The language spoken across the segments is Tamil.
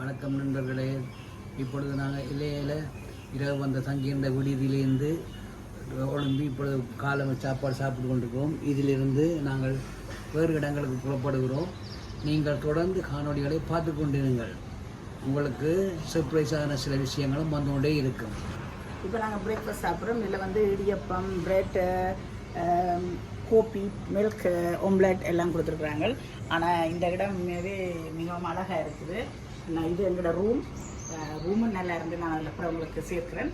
வணக்கம் நண்பர்களே. இப்பொழுது நாங்கள் இலையில இரவு வந்த தங்கியிருந்த விடுதியிலேருந்து ஒழும்பி இப்பொழுது காலம் சாப்பாடு சாப்பிட்டு கொண்டிருக்கிறோம். இதிலிருந்து நாங்கள் வேறு இடங்களுக்கு புறப்படுகிறோம். நீங்கள் தொடர்ந்து காணொளிகளை பார்த்து கொண்டிருங்கள். உங்களுக்கு சர்ப்ரைஸான சில விஷயங்களும் வந்து கொண்டே இருக்கும். இப்போ நாங்கள் பிரேக்ஃபாஸ்ட் சாப்பிட்றோம். இதில் வந்து idiyappam bread coffee milk omelette எல்லாம் கொடுத்துருக்குறாங்க. ஆனால் இந்த இடம் மிகவும் அழகாக இருக்குது. நான் இது எங்களோட ரூம் ரூமும் நல்லா இருந்து நான் அதில் அப்புறம் உங்களுக்கு சேர்க்குறேன்.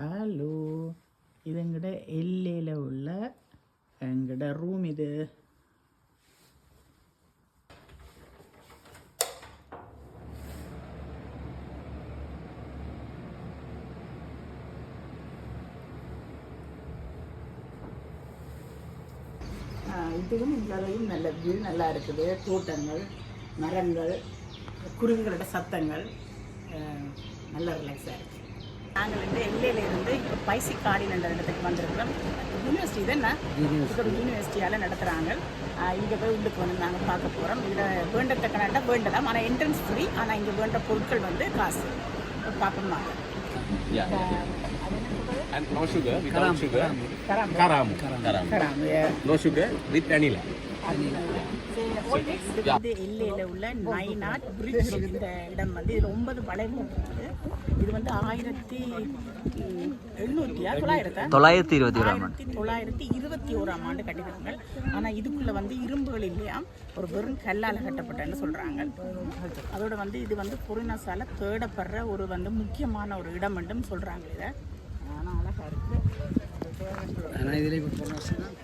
ஹலோ இது எங்கட எல்லையில் உள்ள எங்கட ரூம் இது. இதுவும் இங்கேயும் நல்ல வியூ நல்லா இருக்குது. தோட்டங்கள் மரங்கள் குருவிகளோட சத்தங்கள் நல்ல ரிலாக்ஸாக இருக்குது நாங்கள் வந்து எல்லையில இருந்து இப்போ பைசி காடின் என்ற இடத்துக்கு வந்திருக்கிறோம். யூனிவர்சிட்டி தான் இதோட யூனிவர்சிட்டியால் நடத்துகிறாங்க இங்கே போய் உள்ளுக்கு வந்து நாங்கள் பார்க்க போகிறோம் இதில் வேண்டத்தக்கனாட்டா வேண்டலாம். ஆனால் என்ட்ரன்ஸ் ஃப்ரீ ஆனால் இங்கே வேண்ட பொருட்கள் வந்து காசு. பார்க்கணும் Ya, ya, ya. And no sugar, without karam, sugar. Karam. Karam. Karam. Karam. Karam. Yeah. No sugar with vanilla. Vanilla. இது வந்து எல்லையில் உள்ள நைனாட் பிரிட்ஜ் இந்த இடம் வந்து. இது ஒன்பது வளைவு இது வந்து ஆயிரத்தி எழுநூற்றியா தொள்ளாயிரத்தா? தொள்ளாயிரத்தி இருபத்தி ஓராம் ஆயிரத்தி தொள்ளாயிரத்தி இருபத்தி ஓராம் ஆண்டு கட்டியிருக்காங்க ஆனால் இதுக்குள்ள வந்து இரும்புகள் இல்லையா ஒரு வெறும் கல்லால் கட்டப்பட்டன்னு சொல்கிறாங்க அதோட வந்து இது வந்து பொருணசால தேடப்படுற ஒரு வந்து முக்கியமான ஒரு இடம் என்றும் சொல்கிறாங்க இதை. ஆனால் அழகாக இருக்குது ஆனால் இதில் இப்போ